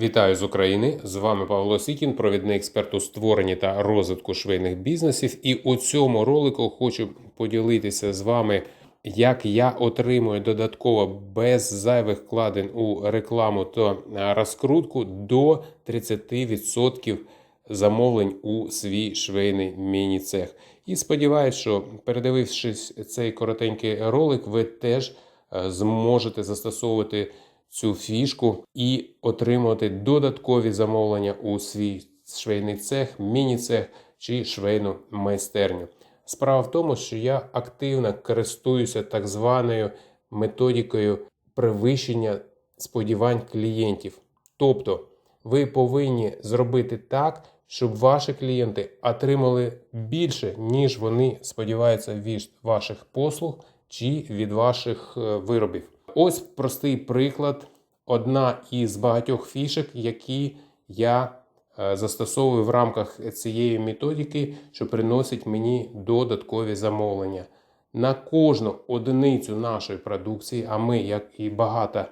Вітаю з України! З вами Павло Сікін, провідний експерт у створенні та розвитку швейних бізнесів. І у цьому ролику хочу поділитися з вами, як я отримую додатково без зайвих вкладень у рекламу та розкрутку до 30% замовлень у свій швейний міні-цех. І сподіваюсь, що передивившись цей коротенький ролик, ви теж е, зможете застосовувати цю фішку і отримувати додаткові замовлення у свій швейний цех, міні-цех чи швейну майстерню. Справа в тому, що я активно користуюся так званою методикою перевищення сподівань клієнтів. Тобто, ви повинні зробити так, щоб ваші клієнти отримали більше, ніж вони сподіваються від ваших послуг чи від ваших е, виробів. Ось простий приклад. Одна із багатьох фішек, які я е, застосовую в рамках цієї методики, що приносить мені додаткові замовлення. На кожну одиницю нашої продукції, а ми, як і багато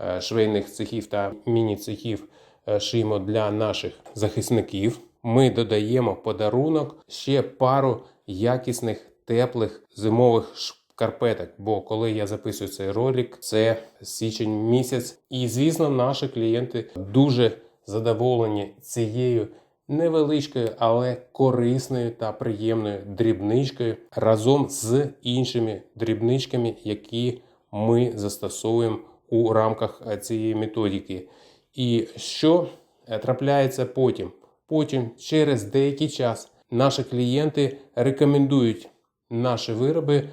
е, швейних цехів та міні-цехів, е, шиємо для наших захисників, ми додаємо подарунок ще пару якісних теплих зимових шкарпеток. Бо коли я записую цей ролик, це січень місяць, і звісно, наші клієнти дуже задоволені цією невеличкою, але корисною та приємною дрібничкою разом з іншими дрібничками, які ми застосовуємо у рамках цієї методики. І що е, трапляється потім? Потім, через деякий час, наші клієнти рекомендують наші вироби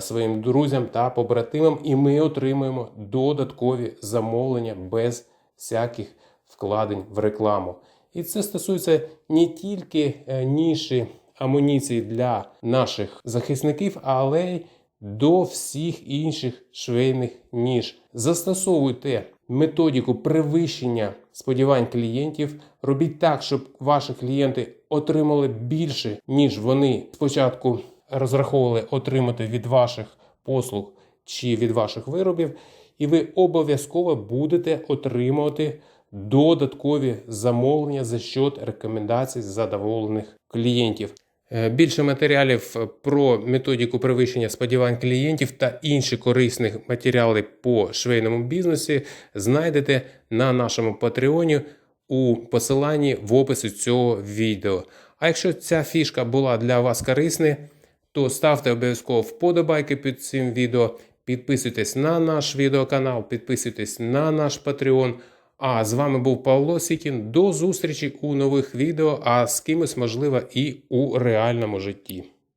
своїм друзям та побратимам, і ми отримуємо додаткові замовлення без всяких вкладень в рекламу. І це стосується не тільки е, ніші амуніції для наших захисників, але й до всіх інших швейних ніж. Застосовуйте методику перевищення сподівань клієнтів. Робіть так, щоб ваші клієнти отримали більше, ніж вони спочатку розраховували отримати від ваших послуг чи від ваших виробів, і ви обов'язково будете отримувати додаткові замовлення за счет рекомендацій задоволених клієнтів. Е, Більше матеріалів про методику перевищення сподівань клієнтів та інші корисні матеріали по швейному бізнесі знайдете на нашому Патреоні у посиланні в описі цього відео. А якщо ця фішка була для вас корисна, то ставте обов'язково вподобайки під цим відео, підписуйтесь на наш відеоканал, підписуйтесь на наш Patreon. А з вами був Павло Сікін. До зустрічі у нових відео, а з кимось, можливо, і у реальному житті.